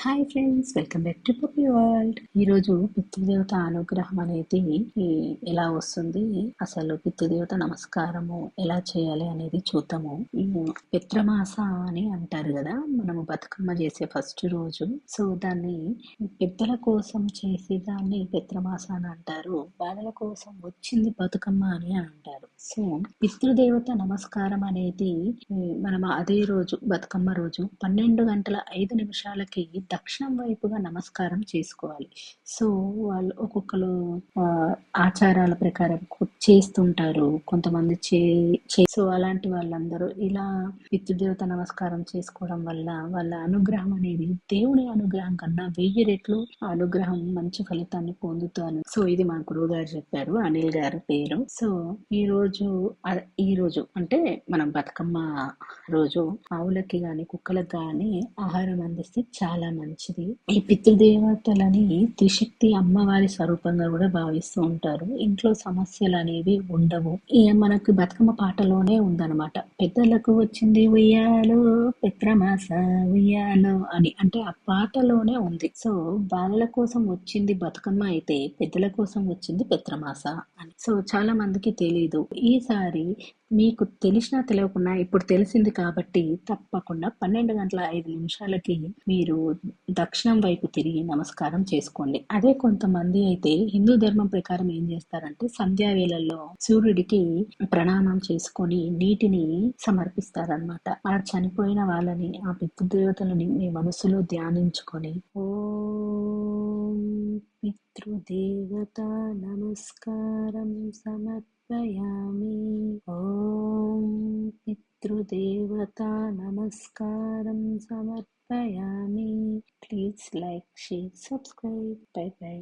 Hi friends welcome back to puppy world. ఈరోజు పితృదేవత అనుగ్రహం అనేది ఎలా వస్తుంది? అసలు పితృదేవత నమస్కారము ఎలా చేయాలి అనేది చూద్దాము. పిత్రమాస అని అంటారు కదా మనము బతుకమ్మ చేసే ఫస్ట్ రోజు. సో దాన్ని పెద్దల కోసం చేసి దాన్ని పిత్రమాస అని అంటారు. బాధల కోసం వచ్చింది బతుకమ్మ అని అంటారు. సో పితృదేవత నమస్కారం అనేది మనం అదే రోజు బతుకమ్మ రోజు పన్నెండు గంటల ఐదు నిమిషాలకి దక్షిణం వైపుగా నమస్కారం చేసుకోవాలి. సో వాళ్ళు ఒక్కొక్కరు ఆ, ఆచారాల ప్రకారం చేస్తుంటారు. కొంతమంది చే చే- సో అలాంటి వాళ్ళందరూ ఇలా పితృదేవత నమస్కారం చేసుకోవడం వల్ల వాళ్ళ అనుగ్రహం అనేది దేవుని అనుగ్రహం కన్నా వెయ్యి రెట్లు ఆ అనుగ్రహం మంచి ఫలితాన్ని పొందుతాను. సో ఇది మా గురువు గారు చెప్పారు అనిల్ గారి పేరు. సో ఈ రోజు ఈ రోజు అంటే మనం బతుకమ్మ రోజు ఆవులకి గాని కుక్కలకు గాని ఆహారం అందిస్తే చాలా మంచిది. ఈ పితృదేవతలని త్రిశక్తి అమ్మవారి స్వరూపంగా కూడా భావిస్తూ ఉంటారు. ఇంట్లో సమస్యలు అనేవి ఉండవు. మనకు బతుకమ్మ పాటలోనే ఉందన్నమాట. పెద్దలకు వచ్చింది ఉయ్యాలో పిత్రమాస ఉయ్యాలో అని. అంటే ఆ పాటలోనే ఉంది. సో బాలల కోసం వచ్చింది బతుకమ్మ అయితే పెద్దల కోసం వచ్చింది పిత్రమాస అని. సో చాలా మందికి తెలీదు. ఈసారి మీకు తెలిసినా తెలియకున్నా ఇప్పుడు తెలిసింది కాబట్టి తప్పకుండా పన్నెండు గంటల ఐదు నిమిషాలకి మీరు దక్షిణం వైపు తిరిగి నమస్కారం చేసుకోండి. అదే కొంతమంది అయితే హిందూ ధర్మం ప్రకారం ఏం చేస్తారంటే సంధ్యా వేళల్లో సూర్యుడికి ప్రణామం చేసుకొని నీటిని సమర్పిస్తారనమాట ఆ చనిపోయిన వాళ్ళని ఆ పితృదేవతలని మీ మనసులో ధ్యానించుకొని ఓ పితృదేవత నమస్కారం समर्पयामि ॐ पितृदेवता नमस्कारं समर्पयामि। Please like share subscribe bye bye